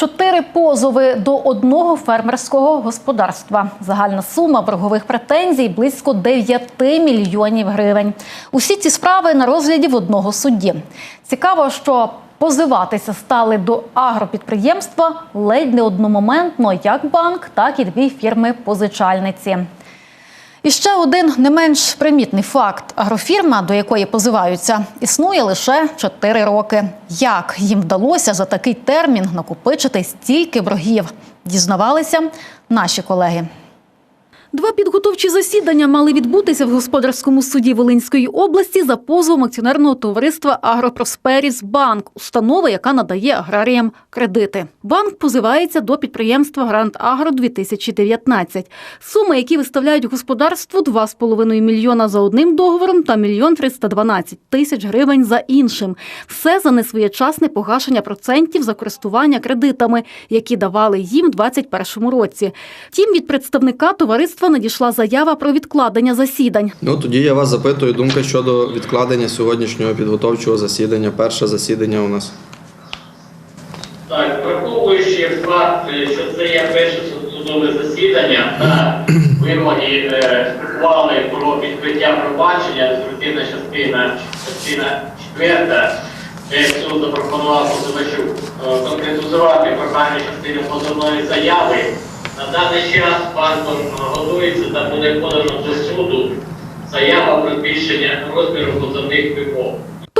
Чотири позови до одного фермерського господарства. Загальна сума боргових претензій близько 9 мільйонів гривень. Усі ці справи на розгляді в одного судді. Цікаво, що позиватися стали до агропідприємства ледь не одномоментно як банк, так і дві фірми-позичальниці. І ще один не менш примітний факт: агрофірма, до якої позиваються, існує лише 4 роки. Як їм вдалося за такий термін накопичити стільки боргів? Дізнавалися наші колеги. Два підготовчі засідання мали відбутися в господарському суді Волинської області за позовом акціонерного товариства Агропросперіс Банк, установи, яка надає аграріям кредити. Банк позивається до підприємства Грант Агро 2019. Суми, які виставляють господарству 2,5 мільйона за одним договором та мільйон 312 тисяч гривень за іншим. Все за несвоєчасне погашення процентів за користування кредитами, які давали їм у 2021 році. Тім від представника товариства надійшла заява про відкладення засідань. Ну тоді я вас запитую думка щодо відкладення сьогоднішнього підготовчого засідання. Перше засідання у нас. Так, враховуючи факт, що це є перше судове засідання та вимоги е, ухвали про відкриття провадження, результативна частина, частина четверта, де суд запропонував позивачу е, конкретизувати формальні частини позовної заяви. На даний час банком готується та буде подано до суду заява про збільшення розміру позовних вимог.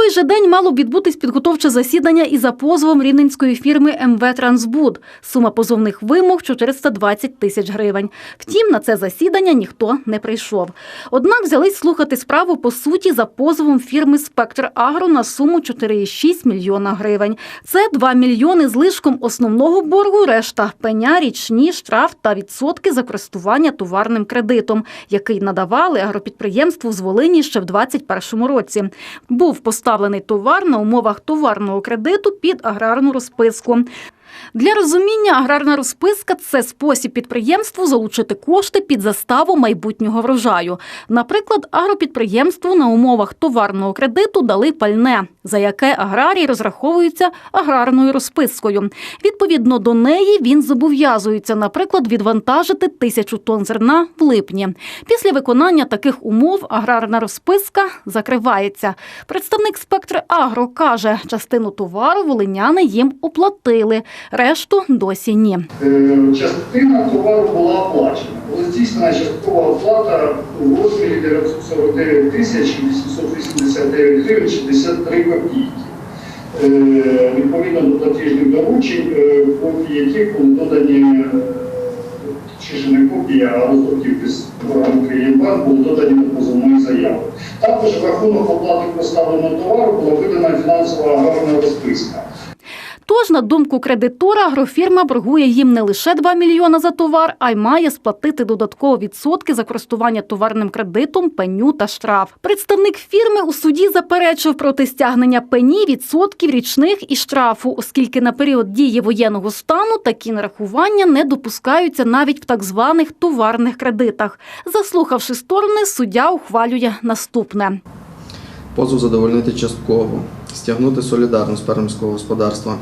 Той же день мало відбутись підготовче засідання і за позовом рівненської фірми МВ Трансбуд. Сума позовних вимог 420 тисяч гривень. Втім, на це засідання ніхто не прийшов. Однак взялись слухати справу по суті за позовом фірми Спектр Агро на суму 4,6 мільйона гривень. Це 2 мільйони з лишком основного боргу, решта пеня, річні, штраф та відсотки за користування товарним кредитом, який надавали агропідприємству з Волині ще в 2021 році. Був поставлений товар на умовах товарного кредиту під аграрну розписку. Для розуміння, аграрна розписка це спосіб підприємству залучити кошти під заставу майбутнього врожаю. Наприклад, агропідприємству на умовах товарного кредиту дали пальне, за яке аграрій розраховується аграрною розпискою. Відповідно до неї він зобов'язується, наприклад, відвантажити тисячу тонн зерна в липні. Після виконання таких умов аграрна розписка закривається. Представник спектр Агро каже, частину товару волиняни їм оплатили, решту досі ні. Е, Частина товару була оплачена. Була здійснена часткова оплата у розмірі 949 тисяч 889 гривень 63 копійки. Е, Відповідно до платіжних доручень, е, копії яких були додані, чи ж не копія, а роздруківки з програми «Клієнтбанк» були додані до позовної заяви. Також в рахунок оплати поставленого товару була видана фінансова аграрна розписка. Тож, на думку кредитора, агрофірма боргує їм не лише 2 мільйона за товар, а й має сплатити додатково відсотки за користування товарним кредитом, пеню та штраф. Представник фірми у суді заперечив проти стягнення пені, відсотків, річних і штрафу, оскільки на період дії воєнного стану такі нарахування не допускаються навіть в так званих товарних кредитах. Заслухавши сторони, суддя ухвалює наступне. Позов задовольнити частково, стягнути солідарність фермерського господарства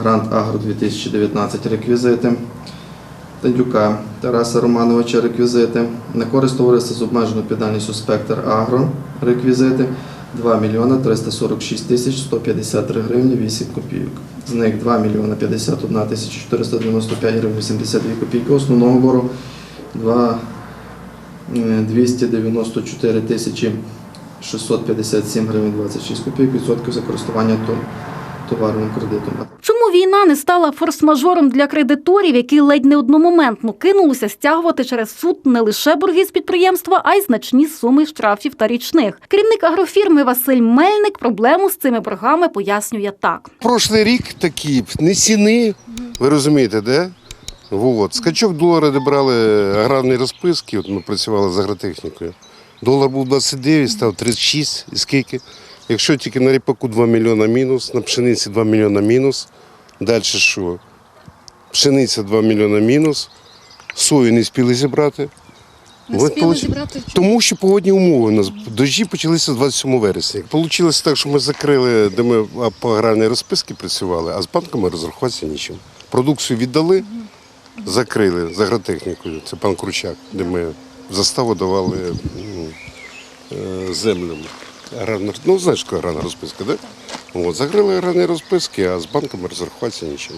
Грант Агро 2019 реквізити. Тендюка Тараса Романовича реквізити. На користь товариства з обмеженою відповідальністю Спектр Агро реквізити 2 мільйона 346 тисяч 153 гривні 8 копійок. З них 2 мільйона 51 тисяча 495 гривень 82 копійки основного боргу, 2 е, 294 тисячі 657 гривень 26 копійок відсотків за користування то- товарним кредитом. Війна не стала форс-мажором для кредиторів, які ледь не одномоментно кинулися стягувати через суд не лише борги з підприємства, а й значні суми штрафів та річних? Керівник агрофірми Василь Мельник проблему з цими боргами пояснює так. Прошлий рік такі не ціни, ви розумієте, де? Вот. Скачок долара, де брали аграрні розписки, от ми працювали з агротехнікою. Долар був 29, став 36. І скільки? Якщо тільки на ріпаку 2 мільйона мінус, на пшениці 2 мільйона мінус. Далі що? Пшениця 2 мільйона мінус, сою не спіли зібрати. От получ- Тому що погодні умови у нас дощі почалися 27 вересня. Получилося так, що ми закрили, де ми по аграрній розписки працювали, а з банками розрахуватися нічим. Продукцію віддали, закрили з агротехнікою. Це пан Кручак, де ми заставу давали ну, е, землю. Аграрна, ну, знаєш, що аграрна розписка, так? Да? От, закрили аграрні розписки, а з банками розрахуватися нічим.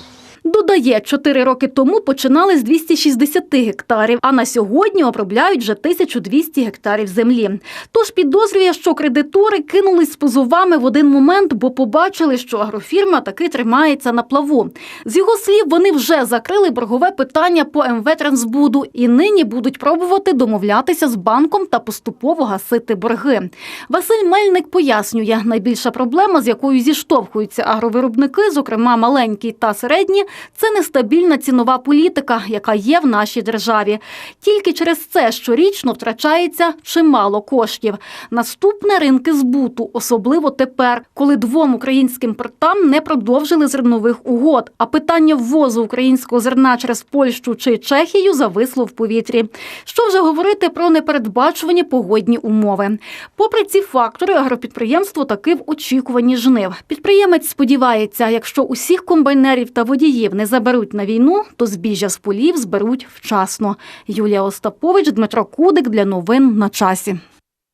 Додає, чотири роки тому починали з 260 гектарів, а на сьогодні обробляють вже 1200 гектарів землі. Тож підозрює, що кредитори кинулись з позовами в один момент, бо побачили, що агрофірма таки тримається на плаву. З його слів, вони вже закрили боргове питання по МВ Трансбуду і нині будуть пробувати домовлятися з банком та поступово гасити борги. Василь Мельник пояснює, найбільша проблема, з якою зіштовхуються агровиробники, зокрема маленькі та середні, це нестабільна цінова політика, яка є в нашій державі. Тільки через це щорічно втрачається чимало коштів. Наступне ринки збуту, особливо тепер, коли двом українським портам не продовжили зернових угод. А питання ввозу українського зерна через Польщу чи Чехію зависло в повітрі. Що вже говорити про непередбачувані погодні умови? Попри ці фактори, агропідприємство таки в очікуванні жнив. Підприємець сподівається, якщо усіх комбайнерів та водіїв не заберуть на війну, то збіжжя з полів зберуть вчасно. Юлія Остапович, Дмитро Кудик для новин на часі.